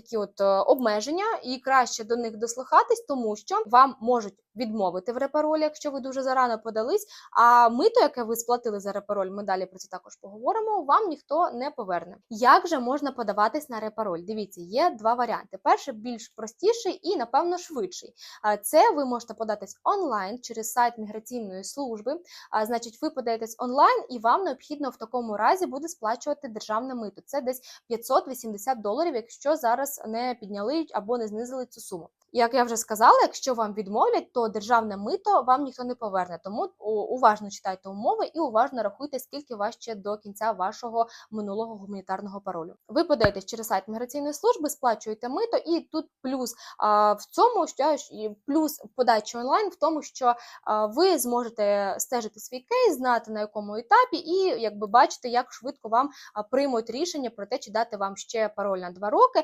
такі от е, обмеження, і краще до них дослухатись, тому що вам можуть відмовити в репаролі, якщо ви дуже зарано подались. А мито, яке ви сплатили за репароль, ми далі про це також поговоримо. Вам ніхто не поверне. Як же можна подаватись на репароль? Дивіться, є два варіанти. Перший більш простіший і, напевно, швидший. Це ви можете податись онлайн через сайт міграційної служби. Значить, ви подаєтесь онлайн, і вам необхідно в такому разі буде сплачувати державне мито. Це десь 580 доларів, якщо зараз не підняли або не знизили цю суму. Як я вже сказала, якщо вам відмовлять, то державне мито вам ніхто не поверне. Тому уважно читайте умови і уважно рахуйте, скільки вас ще до кінця вашого минулого гуманітарного паролю. Ви подаєтесь через сайт міграційної служби, сплачуєте мито, і тут плюс а, в цьому, що плюс подачі онлайн в тому, що а, ви зможете стежити свій кейс, знати на якому етапі, і якби бачити, як швидко вам приймуть рішення про те, чи дати вам ще пароль на два роки.